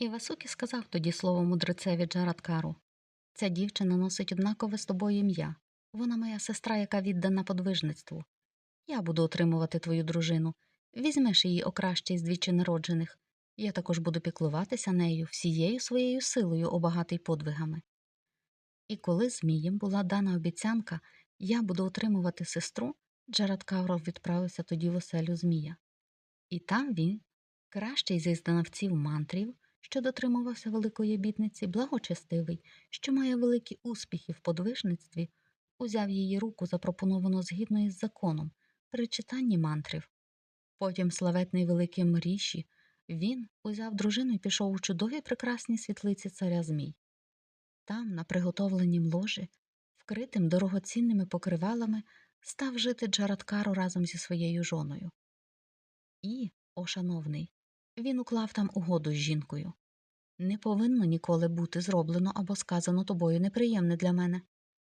І Васукі сказав тоді слово мудрецеві Джараткару Ця дівчина носить однакове з тобою ім'я. Вона моя сестра, яка віддана подвижництву. Я буду отримувати твою дружину. Візьмеш її окраще із двічі народжених. Я також буду піклуватися нею всією своєю силою, обагатий подвигами. І коли Змієм була дана обіцянка, я буду отримувати сестру, Джаред Кавров відправився тоді в оселю Змія. І там він, кращий зі знавців мантрів, що дотримувався великої обітниці, благочестивий, що має великі успіхи в подвижництві, узяв її руку, запропоновано згідно із законом, при читанні мантрів. Потім славетний великий Мріші, він узяв дружину і пішов у чудові прекрасні світлиці царя Змій. Там, на приготовленім ложі, вкритим дорогоцінними покривалами, став жити Джараткару разом зі своєю жоною. І, о шановний, він уклав там угоду з жінкою. Не повинно ніколи бути зроблено або сказано тобою неприємне для мене.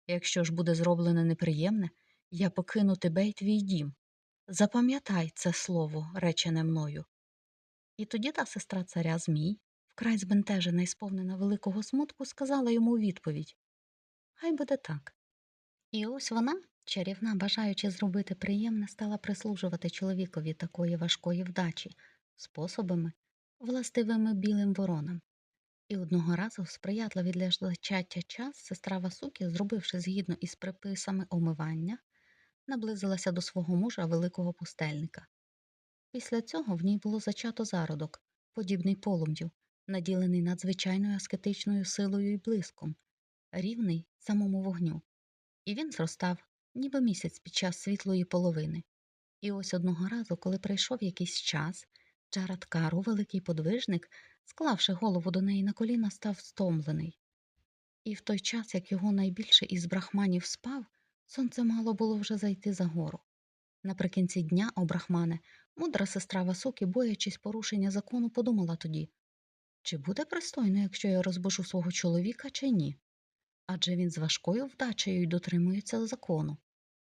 Якщо ж буде зроблене неприємне, я покину тебе й твій дім. Запам'ятай це слово, речене мною. І тоді та сестра царя Змій, вкрай збентежена і сповнена великого смутку, сказала йому у відповідь Хай буде так. І ось вона, чарівна, бажаючи зробити приємне, стала прислужувати чоловікові такої важкої вдачі, способами, властивими білим воронам. І одного разу сприятливий для зачаття час сестра Васуки, зробивши згідно із приписами омивання, наблизилася до свого мужа великого пустельника. Після цього в ній було зачато зародок, подібний полум'ю, наділений надзвичайною аскетичною силою і блиском, рівний самому вогню. І він зростав, ніби місяць під час світлої половини. І ось одного разу, коли прийшов якийсь час, Джаред Кару, великий подвижник, склавши голову до неї на коліна, став стомлений. І в той час, як його найбільше із брахманів спав, сонце мало було вже зайти за гору. Наприкінці дня, о брахмане, мудра сестра Васуки, боячись порушення закону, подумала тоді чи буде пристойно, якщо я розбужу свого чоловіка, чи ні? Адже він з важкою вдачею й дотримується закону.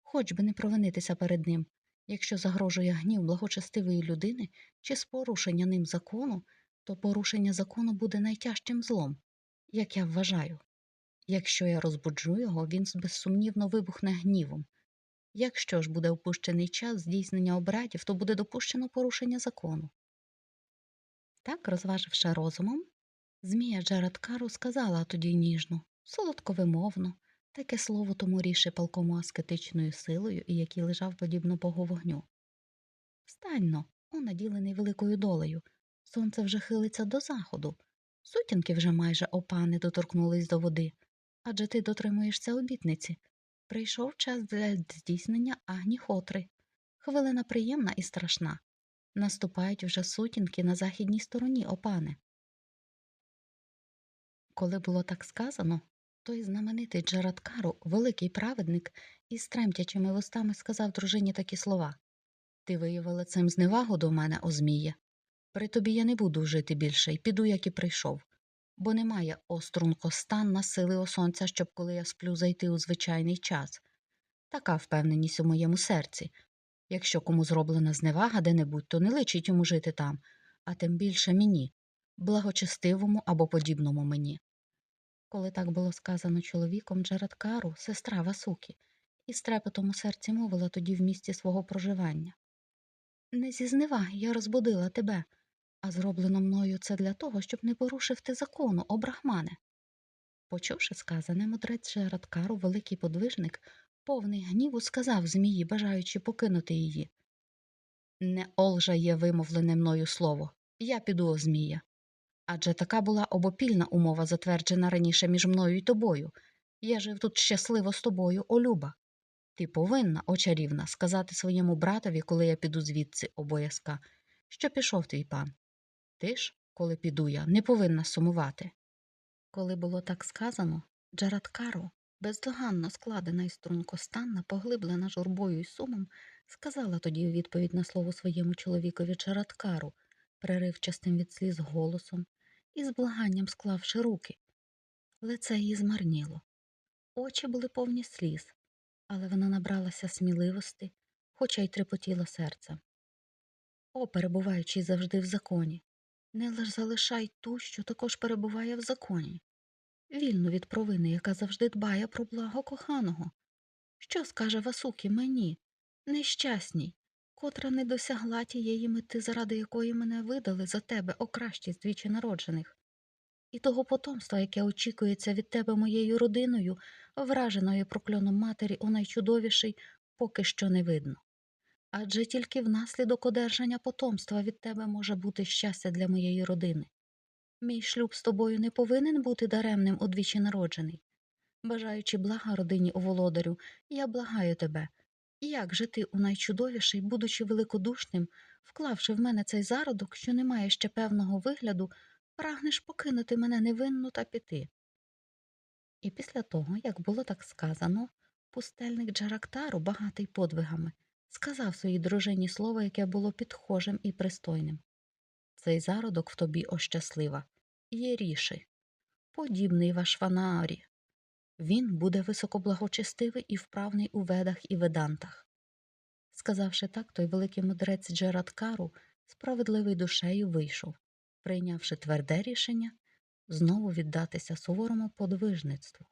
Хоч би не провинитися перед ним, якщо загрожує гнів благочестивої людини чи з порушення ним закону, то порушення закону буде найтяжчим злом, як я вважаю. Якщо я розбуджу його, він безсумнівно вибухне гнівом. Якщо ж буде опущений час здійснення обрядів, то буде допущено порушення закону. Так, розваживши розумом, Змія Джарадкару сказала тоді ніжно, солодковимовно, таке слово тому ріше палкому аскетичною силою і який лежав подібно богу вогню. Встаньно, о наділений великою долею. Сонце вже хилиться до заходу. Сутінки вже майже опани доторкнулись до води, адже ти дотримуєшся обітниці. Прийшов час для здійснення агніхотри. Хвилина приємна і страшна. Наступають вже сутінки на західній стороні опани. Коли було так сказано, той знаменитий Джарадкару, великий праведник, із тремтячими вустами сказав дружині такі слова Ти виявила цим зневагу до мене, о Зміє. При тобі я не буду жити більше і піду, як і прийшов, бо немає острункостанна сили о сонця, щоб коли я сплю зайти у звичайний час. Така впевненість у моєму серці. Якщо кому зроблена зневага де-небудь, то не личить йому жити там, а тим більше мені, благочестивому або подібному мені. Коли так було сказано чоловіком Джарадкару, сестра Васуки, і з у серці мовила тоді в місті свого проживання. Не зі зневаги я розбудила тебе, а зроблено мною це для того, щоб не порушив ти закону, о брахмане. Почувши сказане, мудрець Джарадкару, великий подвижник, повний гніву, сказав Змії, бажаючи покинути її. Не олжа є вимовлене мною слово. Я піду Змія. Адже така була обопільна умова, затверджена раніше між мною і тобою. Я жив тут щасливо з тобою, о Люба. Ти повинна, о чарівна, сказати своєму братові, коли я піду звідси, обов'язка, що пішов твій пан. Ти ж, коли піду я, не повинна сумувати. Коли було так сказано, Джарадкару, бездоганно складена і стрункостанна, поглиблена журбою й сумом, сказала тоді у відповідь на слово своєму чоловікові Джарадкару, преривчастим від сліз голосом і з благанням склавши руки. Лице її змарніло. Очі були повні сліз, але вона набралася сміливості, хоча й трепотіла серцем. О, перебуваючи завжди в законі, Не лиш залишай ту, що також перебуває в законі, вільну від провини, яка завжди дбає про благо коханого. Що скаже Васукі мені, нещасній, котра не досягла тієї мети, заради якої мене видали за тебе, о кращі з двічі народжених, і того потомства, яке очікується від тебе моєю родиною, враженою прокльоном матері у найчудовіший, поки що не видно. Адже тільки внаслідок одержання потомства від тебе може бути щастя для моєї родини. Мій шлюб з тобою не повинен бути даремним удвічі народжений. Бажаючи блага родині у володарю, я благаю тебе. Як же ти у найчудовіший, будучи великодушним, вклавши в мене цей зародок, що не має ще певного вигляду, прагнеш покинути мене невинну та піти? І після того, як було так сказано, пустельник Джарактару, багатий подвигами, сказав своїй дружині слово, яке було підхожим і пристойним. Цей зародок в тобі ощаслива, є подібний ваш Ванаарі. Він буде високоблагочестивий і вправний у ведах і ведантах. Сказавши так, той великий мудрець Джерад Кару справедливий душею, вийшов, прийнявши тверде рішення знову віддатися суворому подвижництву.